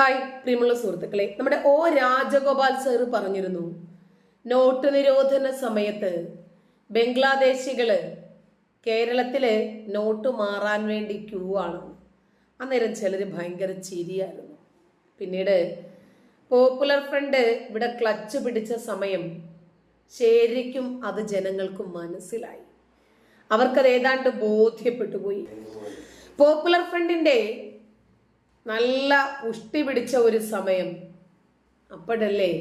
Hi പ്രിയമുള്ള സുഹൃത്തുക്കളെ. നമ്മുടെ ഓ രാജഗോപാൽ സർ പറഞ്ഞിരുന്നു നോട്ട് നിരോധന സമയത്ത് ബംഗ്ലാദേശികൾ കേരളത്തിൽ നോട്ട് മാറാൻ വേണ്ടി ക്യൂ ആണ്. അന്നേരം ചിലർ ഭയങ്കര ചിരിയായിരുന്നു. പിന്നീട് പോപ്പുലർ ഫ്രണ്ട് ഇവിടെ ക്ലച്ച് പിടിച്ച സമയം ശരിക്കും അത് ജനങ്ങൾക്കും മനസ്സിലായി. അവർക്കത് ഏതാണ്ട് ബോധ്യപ്പെട്ടു പോയി. പോപ്പുലർ ഫ്രണ്ടിന്റെ നല്ല പുഷ്ടി പിടിച്ച ഒരു സമയം. അപ്പോഴല്ലേ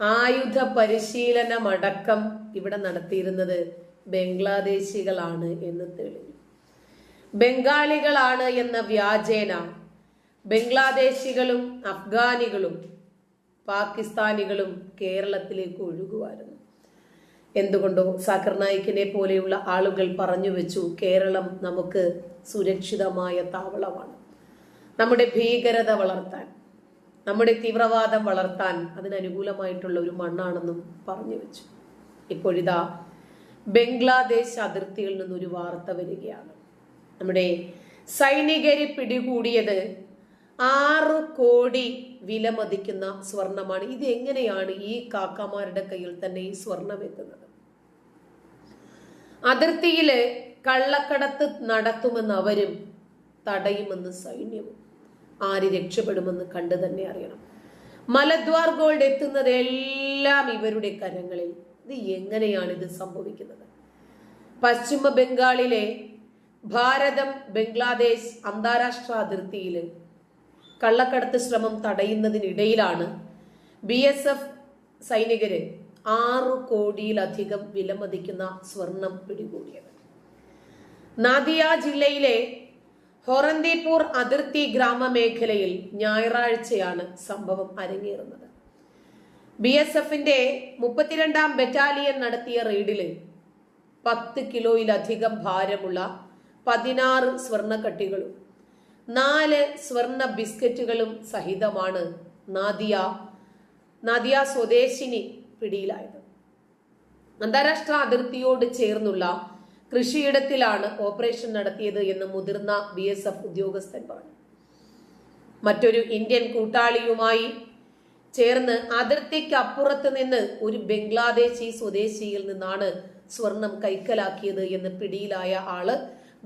ആയുധ പരിശീലനമടക്കം ഇവിടെ നടത്തിയിരുന്നത് ബംഗ്ലാദേശികളാണ് എന്ന് തെളിഞ്ഞു. ബംഗാളികളാണ് എന്ന വ്യാജേന ബംഗ്ലാദേശികളും അഫ്ഗാനികളും പാകിസ്ഥാനികളും കേരളത്തിലേക്ക് ഒഴുകുമായിരുന്നു എന്തുകൊണ്ടോ സാക്കർ നായിക്കിനെ പോലെയുള്ള ആളുകൾ പറഞ്ഞു വെച്ചു കേരളം നമുക്ക് സുരക്ഷിതമായ താവളമാണ്. നമ്മുടെ ഭീകരത വളർത്താൻ നമ്മുടെ തീവ്രവാദം വളർത്താൻ അതിനനുകൂലമായിട്ടുള്ള ഒരു മണ്ണാണെന്നും പറഞ്ഞു വെച്ചു. ഇപ്പോഴിതാ ബംഗ്ലാദേശ് അതിർത്തിയിൽ നിന്നൊരു വാർത്ത വരികയാണ്. നമ്മുടെ സൈനികരെ പിടികൂടിയത് ആറ് കോടി വിലമതിക്കുന്ന സ്വർണമാണ്. ഇത് എങ്ങനെയാണ് ഈ കാക്കമാരുടെ കയ്യിൽ തന്നെ ഈ സ്വർണം എത്തുന്നത്? അതിർത്തിയിൽ കള്ളക്കടത്ത് നടത്തുമെന്ന് അവരും തടയുമെന്ന് സൈന്യവും. ആര് രക്ഷപ്പെടുമെന്ന് കണ്ടു തന്നെ അറിയണം. മലദ്വാർ ഗോൾഡ് എത്തുന്നത് എല്ലാം ഇവരുടെ കരങ്ങളിൽ. ഇത് എങ്ങനെയാണ് ഇത് സംഭവിക്കുന്നത്? പശ്ചിമ ബംഗാളിലെ ഭാരതം ബംഗ്ലാദേശ് അന്താരാഷ്ട്ര അതിർത്തിയിൽ കള്ളക്കടത്ത് ശ്രമം തടയുന്നതിനിടയിലാണ് ബി എസ് എഫ് സൈനികര് ആറു കോടിയിലധികം വിലമതിക്കുന്ന സ്വർണം പിടികൂടിയത്. നാദിയ ജില്ലയിലെ ഹൊറന്തിപൂർ അതിർത്തി ഗ്രാമമേഖലയിൽ ഞായറാഴ്ചയാണ് സംഭവം അരങ്ങേറുന്നത്. ബി എസ് എഫിന്റെ മുപ്പത്തിരണ്ടാം ബറ്റാലിയൻ നടത്തിയ റെയ്ഡിൽ പത്ത് കിലോയിലധികം ഭാരമുള്ള പതിനാറ് സ്വർണക്കട്ടികളും നാല് സ്വർണ ബിസ്ക്കറ്റുകളും സഹിതമാണ് നാദിയ നാദിയ സ്വദേശിനി പിടിയിലായത്. അന്താരാഷ്ട്ര അതിർത്തിയോട് ചേർന്നുള്ള കൃഷിയിടത്തിലാണ് ഓപ്പറേഷൻ നടത്തിയത് എന്ന് മുതിർന്ന ബി എസ് എഫ് ഉദ്യോഗസ്ഥൻ പറഞ്ഞു. മറ്റൊരു ഇന്ത്യൻ കൂട്ടാളിയുമായി ചേർന്ന് അതിർത്തിക്കപ്പുറത്ത് നിന്ന് ഒരു ബംഗ്ലാദേശി സ്വദേശിയിൽ നിന്നാണ് സ്വർണം കൈക്കലാക്കിയത് എന്ന് പിടിയിലായ ആൾ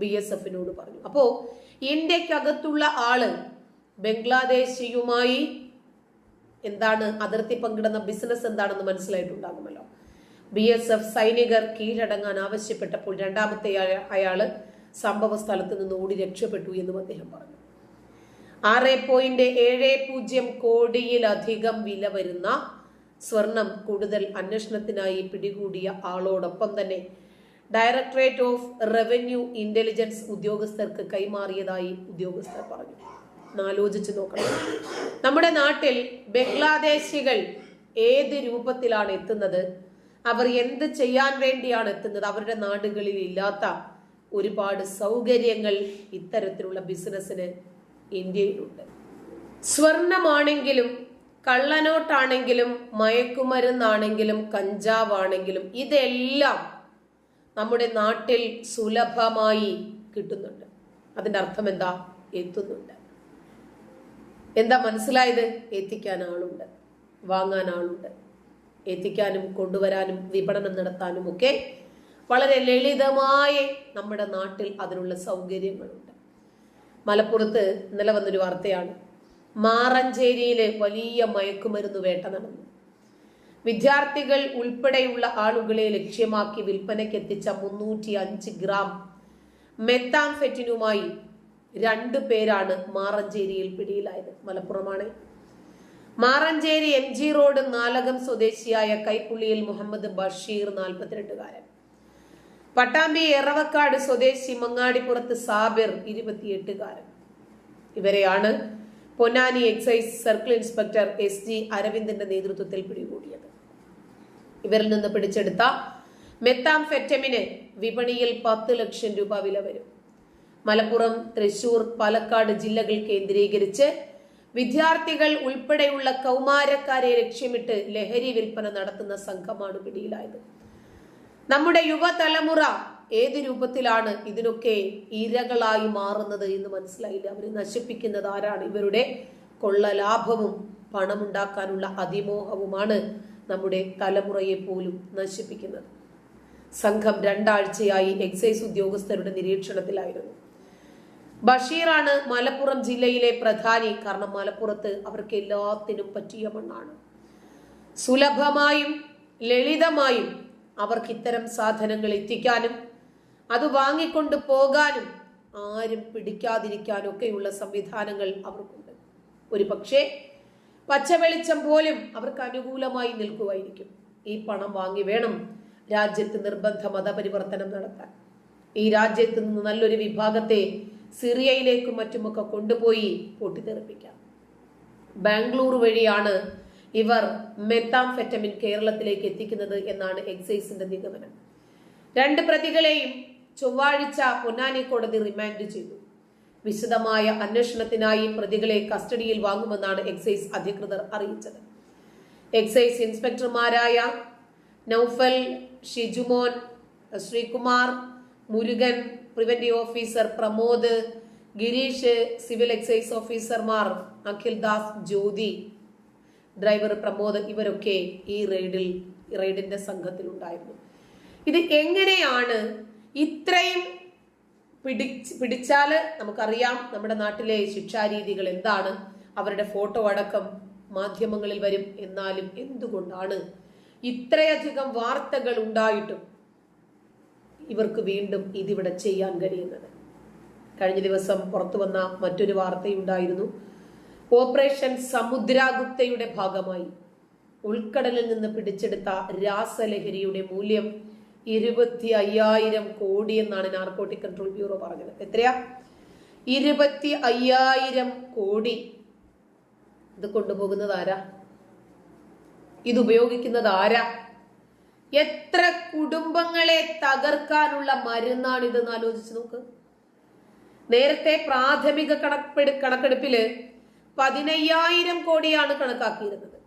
ബി എസ് എഫിനോട് പറഞ്ഞു. അപ്പോ ഇന്ത്യക്കകത്തുള്ള ആൾ ബംഗ്ലാദേശിയുമായി എന്താണ് അതിർത്തി പങ്കിടുന്ന ബിസിനസ് എന്താണെന്ന് മനസ്സിലായിട്ടുണ്ടാകുമല്ലോ. ബി എസ് എഫ് സൈനികർ കീഴടങ്ങാൻ ആവശ്യപ്പെട്ടപ്പോൾ രണ്ടാമത്തെ അയാൾ സംഭവ സ്ഥലത്ത് നിന്ന് ഓടി രക്ഷപ്പെട്ടു എന്നും അദ്ദേഹം പറഞ്ഞു. ആറ് പോയിന്റ് ഏഴ് പൂജ്യം കോടിയിലധികം വില വരുന്ന സ്വർണം കൂടുതൽ അന്വേഷണത്തിനായി പിടികൂടിയ ആളോടൊപ്പം തന്നെ ഡയറക്ടറേറ്റ് ഓഫ് റവന്യൂ ഇന്റലിജൻസ് ഉദ്യോഗസ്ഥർക്ക് കൈമാറിയതായി ഉദ്യോഗസ്ഥർ പറഞ്ഞു. ആലോചിച്ച് നോക്കണം. നമ്മുടെ നാട്ടിൽ ബംഗ്ലാദേശികൾ ഏത് രൂപത്തിലാണ് എത്തുന്നത്? അവർ എന്ത് ചെയ്യാൻ വേണ്ടിയാണ് എത്തുന്നത്? അവരുടെ നാടുകളിൽ ഇല്ലാത്ത ഒരുപാട് സൗകര്യങ്ങൾ ഇത്തരത്തിലുള്ള ബിസിനസ്സിന് ഇന്ത്യയിലുണ്ട്. സ്വർണമാണെങ്കിലും കള്ളനോട്ടാണെങ്കിലും മയക്കുമരുന്നാണെങ്കിലും കഞ്ചാവാണെങ്കിലും ഇതെല്ലാം നമ്മുടെ നാട്ടിൽ സുലഭമായി കിട്ടുന്നുണ്ട്. അതിന്റെ അർത്ഥം എന്താ? എത്തുന്നുണ്ട്. എന്താ മനസ്സിലായത്? എത്തിക്കാൻ ആളുണ്ട് വാങ്ങാൻ ആളുണ്ട്. എത്തിക്കാനും കൊണ്ടുവരാനും വിപണനം നടത്താനും ഒക്കെ വളരെ ലളിതമായി നമ്മുടെ നാട്ടിൽ അതിനുള്ള സൗകര്യങ്ങളുണ്ട്. മലപ്പുറത്ത് ഇന്നലെ വന്നൊരു വാർത്തയാണ്. മാറഞ്ചേരിയിലെ വലിയ മയക്കുമരുന്ന് വേട്ട നടന്നു. വിദ്യാർത്ഥികൾ ഉൾപ്പെടെയുള്ള ആളുകളെ ലക്ഷ്യമാക്കി വിൽപ്പനയ്ക്ക് എത്തിച്ച മുന്നൂറ്റി അഞ്ച് ഗ്രാം മെത്താംഫെറ്റിനുമായി രണ്ട് പേരാണ് മാറഞ്ചേരിയിൽ പിടിയിലായത്. മലപ്പുറമാണ്. Maranchery M G road Nalakam സ്വദേശിയായ കൈപ്പുള്ളിയിൽ മുഹമ്മദ് ബഷീർ നാൽപ്പത്തിരണ്ടുകാരൻ പട്ടാമ്പി എറവക്കാട് സ്വദേശി മങ്ങാടിപ്പുറത്ത് സാബിർ ഇരുപത്തിയെട്ടുകാരൻ. ഇവരെയാണ് Ponnani excise circle inspector S G അരവിന്ദന്റെ നേതൃത്വത്തിൽ പിടികൂടിയത്. ഇവരിൽ നിന്ന് പിടിച്ചെടുത്ത മെത്താംഫെറ്റമിന് വിപണിയിൽ പത്ത് ലക്ഷം രൂപ വില വരും. മലപ്പുറം തൃശൂർ പാലക്കാട് ജില്ലകൾ കേന്ദ്രീകരിച്ച് വിദ്യാർത്ഥികൾ ഉൾപ്പെടെയുള്ള കൗമാരക്കാരെ ലക്ഷ്യമിട്ട് ലഹരി വിൽപ്പന നടത്തുന്ന സംഘമാണ് പിടിയിലായത്. നമ്മുടെ യുവതലമുറ ഏത് രൂപത്തിലാണ് ഇതിനൊക്കെ ഇരകളായി മാറുന്നത് എന്ന് മനസ്സിലായില്ല. അവരെ നശിപ്പിക്കുന്നത് ആരാണ്? ഇവരുടെ കൊള്ള ലാഭവും പണമുണ്ടാക്കാനുള്ള അതിമോഹവുമാണ് നമ്മുടെ തലമുറയെ പോലും നശിപ്പിക്കുന്നത്. സംഘം രണ്ടാഴ്ചയായി എക്സൈസ് ഉദ്യോഗസ്ഥരുടെ നിരീക്ഷണത്തിലായിരുന്നു. ബഷീറാണ് മലപ്പുറം ജില്ലയിലെ പ്രധാനി. കാരണം മലപ്പുറത്ത് അവർക്ക് എല്ലാത്തിനും പറ്റിയ മണ്ണാണ്. സുലഭമായും ലളിതമായും അവർക്ക് ഇത്തരം സാധനങ്ങൾ എത്തിക്കാനും അത് വാങ്ങിക്കൊണ്ട് പോകാനും ആരും പിടിക്കാതിരിക്കാനും ഒക്കെയുള്ള സംവിധാനങ്ങൾ അവർക്കുണ്ട്. ഒരു പക്ഷേ പച്ചവെളിച്ചം പോലും അവർക്ക് അനുകൂലമായി നിൽക്കുമായിരിക്കും. ഈ പണം വാങ്ങി വേണം രാജ്യത്ത് നിർബന്ധ മതപരിവർത്തനം നടത്താൻ. ഈ രാജ്യത്ത് നിന്ന് നല്ലൊരു വിഭാഗത്തെ സിറിയയിലേക്കും മറ്റുമൊക്കെ കൊണ്ടുപോയി പൊട്ടിത്തെറിപ്പിക്കാം. ബാംഗ്ലൂർ വഴിയാണ് ഇവർ മെത്താംഫെറ്റമിൻ കേരളത്തിലേക്ക് എത്തിക്കുന്നത് എന്നാണ് എക്സൈസിന്റെ നിഗമനം. രണ്ട് പ്രതികളെയും ചൊവ്വാഴ്ച പൊന്നാനി കോടതി റിമാൻഡ് ചെയ്തു. വിശദമായ അന്വേഷണത്തിനായി പ്രതികളെ കസ്റ്റഡിയിൽ വാങ്ങുമെന്നാണ് എക്സൈസ് അധികൃതർ അറിയിച്ചത്. Excise ഇൻസ്പെക്ടർമാരായ Noufal Shijumon Sreekumar Murugan preventive officer Pramod Girish civil excise ഓഫീസർമാർ അഖിൽ ദാസ് ജ്യോതി ഡ്രൈവർ പ്രമോദ് ഇവരൊക്കെ ഈ റെയ്ഡിൽ റെയ്ഡിന്റെ സംഘത്തിലുണ്ടായിരുന്നു. ഇത് എങ്ങനെയാണ് ഇത്രയും പിടിച്ച് പിടിച്ചാൽ നമുക്കറിയാം നമ്മുടെ നാട്ടിലെ ശിക്ഷാരീതികൾ എന്താണ് അവരുടെ ഫോട്ടോ അടക്കം മാധ്യമങ്ങളിൽ വരും എന്നാലും എന്തുകൊണ്ടാണ് ഇത്രയധികം വാർത്തകൾ ഉണ്ടായിട്ടും ഇവർക്ക് വീണ്ടും ഇതിവിടെ ചെയ്യാൻ കഴിയുന്നത്. കഴിഞ്ഞ ദിവസം പുറത്തു വന്ന മറ്റൊരു വാർത്തയുണ്ടായിരുന്നു. ഓപ്പറേഷൻ സമുദ്രാഗുപ്തയുടെ ഭാഗമായി ഉൾക്കടലിൽ നിന്ന് പിടിച്ചെടുത്ത രാസലഹരിയുടെ മൂല്യം ഇരുപത്തി അയ്യായിരം കോടി എന്നാണ് നാർക്കോട്ടിക് കൺട്രോൾ ബ്യൂറോ പറഞ്ഞത്. എത്രയാ? ഇരുപത്തി അയ്യായിരം കോടി. ഇത് കൊണ്ടുപോകുന്നത് ആരാ? ഇത് ഉപയോഗിക്കുന്നത് ആരാ? എത്ര കുടുംബങ്ങളെ തകർക്കാനുള്ള മരുന്നാണ് ഇതെന്ന് ആലോചിച്ച് നോക്ക്. നേരത്തെ പ്രാഥമിക കണക്കെടു കണക്കെടുപ്പിൽ പതിനയ്യായിരം കോടിയാണ് കണക്കാക്കിയിരുന്നത്.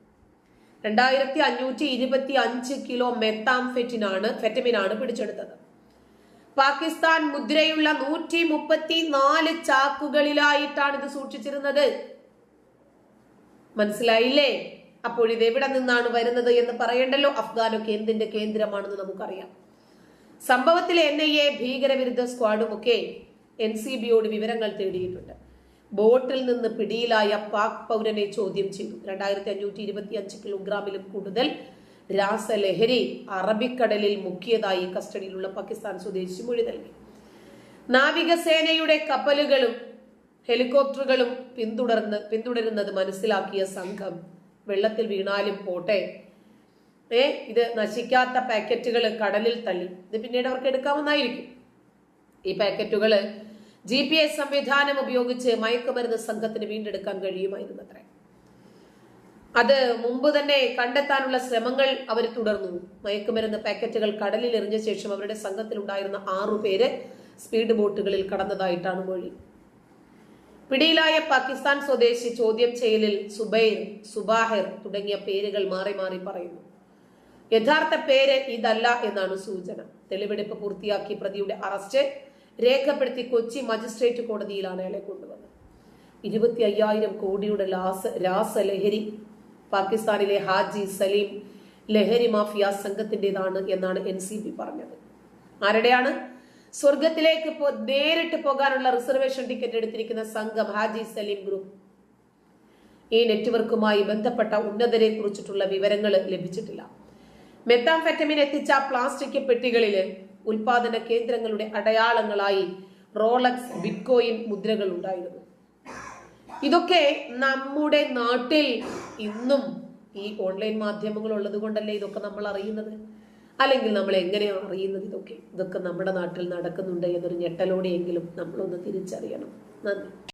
രണ്ടായിരത്തി അഞ്ഞൂറ്റി ഇരുപത്തി അഞ്ച് കിലോ മെത്താംഫെറ്റിനാണ് ഫെറ്റമിനാണ് പിടിച്ചെടുത്തത്. പാകിസ്ഥാൻ മുദ്രയുള്ള നൂറ്റി മുപ്പത്തി നാല് ചാക്കുകളിലായിട്ടാണ് ഇത് സൂക്ഷിച്ചിരുന്നത്. മനസ്സിലായില്ലേ? അപ്പോൾ ഇത് എവിടെ നിന്നാണ് വരുന്നത് എന്ന് പറയണ്ടല്ലോ? അഫ്ഗാനൊക്കെ എന്തിന്റെ കേന്ദ്രമാണെന്ന് നമുക്കറിയാം. സംഭവത്തിൽ എൻ ഐ എ ഭീകരവിരുദ്ധ സ്ക്വാഡുമൊക്കെ എൻ സി ബിയോട് വിവരങ്ങൾ തേടിയിട്ടുണ്ട്. ബോട്ടിൽ നിന്ന് പിടിയിലായ പാക് പൗരനെ ചോദ്യം ചെയ്തു. രണ്ടായിരത്തി അഞ്ഞൂറ്റി ഇരുപത്തി അഞ്ച് കിലോഗ്രാമിലും കൂടുതൽ രാസലഹരി അറബിക്കടലിൽ മുക്കിയതായി കസ്റ്റഡിയിലുള്ള പാകിസ്ഥാൻ സ്വദേശി മൊഴി നൽകി. നാവികസേനയുടെ കപ്പലുകളും ഹെലികോപ്റ്ററുകളും പിന്തുടർന്ന് പിന്തുടരുന്നത് മനസ്സിലാക്കിയ സംഘം വെള്ളത്തിൽ വീണാലും പോട്ടെ. ഏ ഇത് നശിക്കാത്ത പാക്കറ്റുകൾ കടലിൽ തള്ളി. ഇത് പിന്നീട് അവർക്ക് എടുക്കാമെന്നായിരിക്കും ഈ പാക്കറ്റുകൾ ജി പി എസ് സംവിധാനം ഉപയോഗിച്ച് മയക്കുമരുന്ന് സംഘത്തിന് വീണ്ടെടുക്കാൻ കഴിയുമായിരുന്നു അത്രേ അത് മുമ്പ് തന്നെ കണ്ടെത്താനുള്ള ശ്രമങ്ങൾ അവർ തുടർന്നു. മയക്കുമരുന്ന് പാക്കറ്റുകൾ കടലിൽ എറിഞ്ഞ ശേഷം അവരുടെ സംഘത്തിലുണ്ടായിരുന്ന ആറു പേര് സ്പീഡ് ബോട്ടുകളിൽ കടന്നതായിട്ടാണ് മൊഴി. പിടിയിലായ പാകിസ്ഥാൻ സ്വദേശി ചോദ്യം ചെയ്യലിൽ സുബൈർ സുബാഹിർ തുടങ്ങിയ പേരുകൾ മാറി മാറി പറയുന്നു. യഥാർത്ഥ പേര് ഇതല്ല എന്നാണ് സൂചന. തെളിവെടുപ്പ് പൂർത്തിയാക്കി പ്രതിയുടെ അറസ്റ്റ് രേഖപ്പെടുത്തി കൊച്ചി മജിസ്ട്രേറ്റ് കോടതിയിലാണ് അയാളെ കൊണ്ടുവന്നത്. ഇരുപത്തി അയ്യായിരം കോടിയുടെ ലാസ രാസലഹരി പാകിസ്ഥാനിലെ ഹാജി സലീം ലഹരി മാഫിയ സംഘത്തിന്റെതാണ് എന്നാണ് എൻ സി ബി പറഞ്ഞത്. ആരുടെയാണ്? സ്വർഗത്തിലേക്ക് നേരിട്ട് പോകാനുള്ള റിസർവേഷൻ ടിക്കറ്റ് എടുത്തിരിക്കുന്ന സംഘം ഹാജി സലീം ഗ്രൂപ്പ്. ഈ നെറ്റ്വർക്കുമായി ബന്ധപ്പെട്ട ഉന്നതരെ കുറിച്ചിട്ടുള്ള വിവരങ്ങൾ ലഭിച്ചിട്ടില്ല. മെത്താംഫെറ്റമിൻ എത്തിച്ച പ്ലാസ്റ്റിക് പെട്ടികളിൽ ഉൽപാദന കേന്ദ്രങ്ങളുടെ അടയാളങ്ങളായി റോളക്സ് ബിറ്റ്കോയിൻ മുദ്രകൾ ഉണ്ടായിരുന്നു. ഇതൊക്കെ നമ്മുടെ നാട്ടിൽ ഇന്നും ഈ ഓൺലൈൻ മാധ്യമങ്ങൾ ഉള്ളത് കൊണ്ടല്ലേ ഇതൊക്കെ നമ്മൾ അറിയുന്നത് അല്ലെങ്കിൽ നമ്മൾ എങ്ങനെയാണ് അറിയുന്നത് ഇതൊക്കെ ഇതൊക്കെ നമ്മുടെ നാട്ടിൽ നടക്കുന്നുണ്ട് എന്നൊരു ഞെട്ടലോടെയെങ്കിലും നമ്മളൊന്ന് തിരിച്ചറിയണം. നന്ദി.